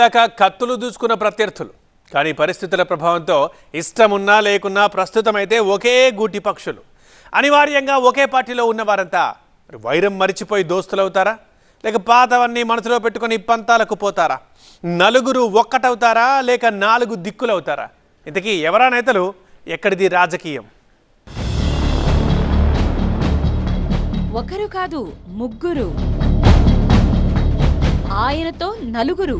దాకా కత్తులు దూసుకున్న ప్రత్యర్థులు. కానీ పరిస్థితుల ప్రభావంతో ఇష్టమున్నా లేకున్నా ప్రస్తుతం అయితే ఒకే గూటి పక్షులు. అనివార్యంగా ఒకే పార్టీలో ఉన్న వారంతా వైరం మరిచిపోయి దోస్తులవుతారా? లేక పాతవన్నీ మనసులో పెట్టుకొని పంతాలకు పోతారా? నలుగురు ఒక్కటవుతారా? లేక నాలుగు దిక్కులవుతారా? ఇంతకీ ఎవరా నేతలు? ఎక్కడిది రాజకీయం? ఒకరు కాదు ముగ్గురు. ఆయనతో నలుగురు.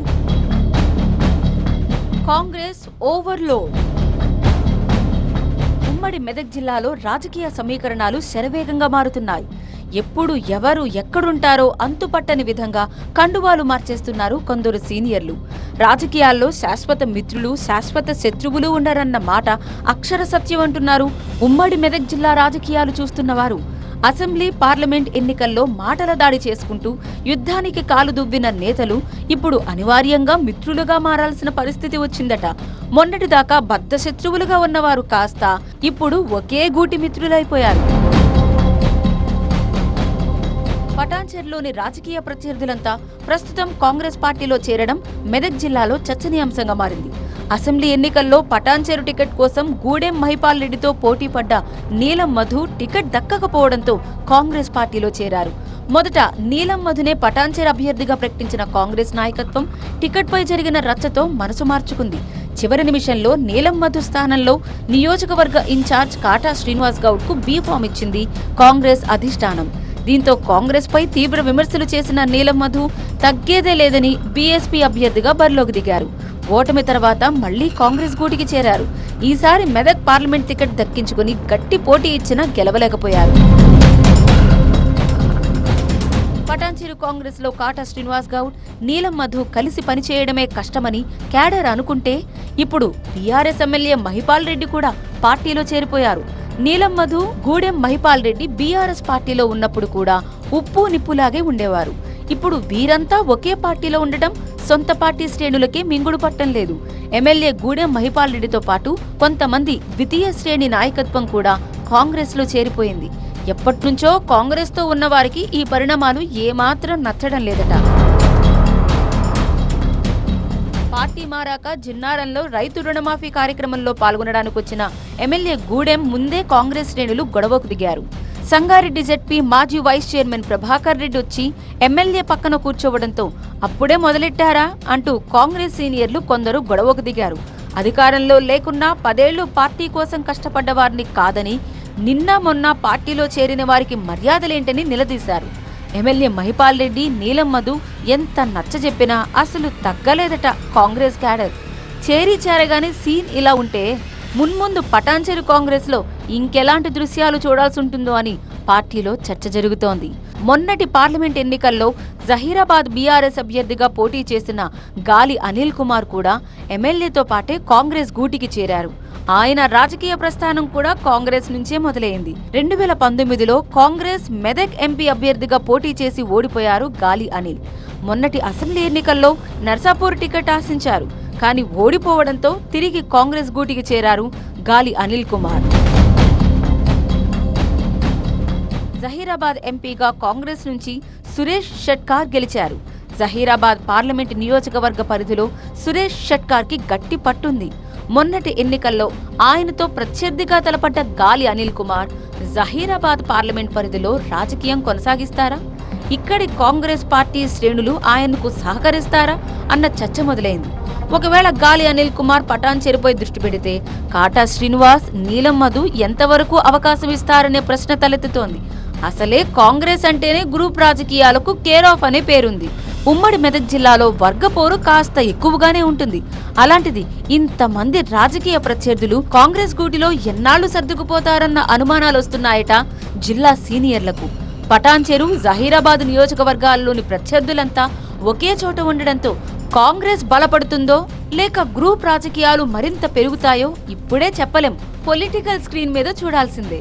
కాంగ్రెస్ ఓవర్లో. ఉమ్మడి మెదక్ జిల్లాలో రాజకీయ సమీకరణాలు శరవేగంగా మారుతున్నాయి. ఎప్పుడు ఎవరు ఎక్కడుంటారో అంతుపట్టని విధంగా కండువాలు మార్చేస్తున్నారు కొందరు సీనియర్లు. రాజకీయాల్లో శాశ్వత మిత్రులు శాశ్వత శత్రువులు ఉండరన్న మాట అక్షర సత్యం అంటున్నారు ఉమ్మడి మెదక్ జిల్లా రాజకీయాలు చూస్తున్నవారు అసెంబ్లీ పార్లమెంట్ ఎన్నికల్లో మాటల దాడి చేసుకుంటూ యుద్ధానికి కాలు దువ్విన నేతలు ఇప్పుడు అనివార్యంగా మిత్రులుగా మారాల్సిన పరిస్థితి వచ్చిందట. మొన్నటిదాకా బద్ధ శత్రువులుగా ఉన్నవారు కాస్త ఇప్పుడు ఒకే గూటి మిత్రులైపోయారు. పటాన్చెర్లోని రాజకీయ ప్రత్యర్థులంతా ప్రస్తుతం కాంగ్రెస్ పార్టీలో చేరడం మెదక్ జిల్లాలో చర్చనీయాంశంగా మారింది. అసెంబ్లీ ఎన్నికల్లో పటాన్చేరు టికెట్ కోసం గూడెం మహిపాల్ రెడ్డితో పోటీ పడ్డ నీలం మధు టికెట్ దక్కకపోవడంతో కాంగ్రెస్ పార్టీలో చేరారు. మొదట నీలం మధునే పటాన్చేరు అభ్యర్థిగా ప్రకటించిన కాంగ్రెస్ నాయకత్వం టికెట్పై జరిగిన రచ్చతో మనసు మార్చుకుంది. చివరి నిమిషంలో నీలం మధు స్థానంలో నియోజకవర్గ ఇన్ఛార్జ్ కాటా శ్రీనివాస్ గౌడ్కు బీ ఫామ్ ఇచ్చింది కాంగ్రెస్ అధిష్టానం. దీంతో కాంగ్రెస్పై తీవ్ర విమర్శలు చేసిన నీలం మధు తగ్గేదే లేదని బీఎస్పీ అభ్యర్థిగా బరిలోకి దిగారు. ఓటమి తర్వాత మళ్ళీ కాంగ్రెస్ గూటికి చేరారు. ఈసారి మెదక్ పార్లమెంట్ టికెట్ దక్కించుకుని గట్టి పోటీ ఇచ్చినా గెలవలేకపోయారు. పటాన్చేరు కాంగ్రెస్లో కాటా శ్రీనివాస్ గౌడ్ నీలం మధు కలిసి పనిచేయడమే కష్టమని క్యాడర్ అనుకుంటే ఇప్పుడు టీఆర్ఎస్ ఎమ్మెల్యే మహిపాల్ రెడ్డి కూడా పార్టీలో చేరిపోయారు. నీలం మధు గూడెం మహిపాల్ రెడ్డి బీఆర్ఎస్ పార్టీలో ఉన్నప్పుడు కూడా ఉప్పు నిప్పులాగే ఉండేవారు. ఇప్పుడు వీరంతా ఒకే పార్టీలో ఉండటం సొంత పార్టీ శ్రేణులకే మింగుడు పట్టం లేదు. ఎమ్మెల్యే గూడెం మహిపాల్ రెడ్డితో పాటు కొంతమంది ద్వితీయ శ్రేణి నాయకత్వం కూడా కాంగ్రెస్లో చేరిపోయింది. ఎప్పట్నుంచో కాంగ్రెస్తో ఈ పరిణామాలు ఏమాత్రం నచ్చడం లేదట. పార్టీ మారాక జిన్నారంలో రైతు రుణమాఫీ కార్యక్రమంలో పాల్గొనడానికి వచ్చిన ఎమ్మెల్యే గూడెం ముందే కాంగ్రెస్ శ్రేణులు గొడవకు దిగారు. సంగారెడ్డి జెడ్పీ మాజీ వైస్ చైర్మన్ ప్రభాకర్ రెడ్డి వచ్చి ఎమ్మెల్యే పక్కన కూర్చోవడంతో అప్పుడే మొదలెట్టారా అంటూ కాంగ్రెస్ సీనియర్లు కొందరు గొడవకు దిగారు. అధికారంలో లేకున్నా పదేళ్ళు పార్టీ కోసం కష్టపడ్డ వారిని కాదని నిన్న మొన్న పార్టీలో చేరిన వారికి మర్యాదలేంటని నిలదీశారు. ఎమ్మెల్యే మహిపాల్ రెడ్డి నీలం మధు ఎంత నచ్చజెప్పినా అసలు తగ్గలేదట కాంగ్రెస్ క్యాడర్. చేరి చేరగానే సీన్ ఇలా ఉంటే మున్ముందు పటాన్చెరు కాంగ్రెస్లో ఇంకెలాంటి దృశ్యాలు చూడాల్సి ఉంటుందో అని పార్టీలో చర్చ జరుగుతోంది. మొన్నటి పార్లమెంట్ ఎన్నికల్లో జహీరాబాద్ బీఆర్ఎస్ అభ్యర్థిగా పోటీ చేసిన గాలి అనిల్ కుమార్ కూడా ఎమ్మెల్యేతో పాటే కాంగ్రెస్ గూటికి చేరారు. ఆయన రాజకీయ ప్రస్థానం కూడా కాంగ్రెస్ నుంచే మొదలైంది. రెండు వేల పంతొమ్మిదిలో కాంగ్రెస్ మెదక్ ఎంపీ అభ్యర్థిగా పోటీ చేసి ఓడిపోయారు గాలి అనిల్. మొన్నటి అసెంబ్లీ ఎన్నికల్లో నర్సాపూర్ టికెట్ ఆశించారు. కానీ ఓడిపోవడంతో తిరిగి కాంగ్రెస్ గూటికి చేరారు గాలి అనిల్ కుమార్. జహీరాబాద్ ఎంపీగా కాంగ్రెస్ నుంచి సురేష్ షట్కార్ గెలిచారు. జహీరాబాద్ పార్లమెంట్ నియోజకవర్గ పరిధిలో సురేష్ షట్కార్కి గట్టి పట్టుంది. మొన్నటి ఎన్నికల్లో ఆయనతో ప్రత్యర్థిగా తలపడ్డ గాలి అనిల్ కుమార్ జహీరాబాద్ పార్లమెంట్ పరిధిలో రాజకీయం కొనసాగిస్తారా? ఇక్కడి కాంగ్రెస్ పార్టీ శ్రేణులు ఆయనకు సహకరిస్తారా? అన్న చర్చ మొదలైంది. ఒకవేళ గాలి అనిల్ కుమార్ పటాన్ చెరుపై దృష్టి పెడితే కాటా శ్రీనివాస్ నీలం మధు ఎంతవరకు అవకాశం ఇస్తారనే ప్రశ్న తలెత్తుతోంది. అసలే కాంగ్రెస్ అంటేనే గ్రూప్ రాజకీయాలకు కేర్ ఆఫ్ అనే పేరుంది. ఉమ్మడి మెదక్ జిల్లాలో వర్గపోరు కాస్త ఎక్కువగానే ఉంటుంది. అలాంటిది ఇంతమంది రాజకీయ ప్రత్యర్థులు కాంగ్రెస్ గూటిలో ఎన్నాళ్ళు సర్దుకుపోతారన్న అనుమానాలు వస్తున్నాయట జిల్లా సీనియర్లకు. పటాన్చెరు జహీరాబాద్ నియోజకవర్గాల్లోని ప్రత్యర్థులంతా ఒకే చోట ఉండడంతో కాంగ్రెస్ బలపడుతుందో లేక గ్రూప్ రాజకీయాలు మరింత పెరుగుతాయో ఇప్పుడే చెప్పలేం. పొలిటికల్ స్క్రీన్ మీద చూడాల్సిందే.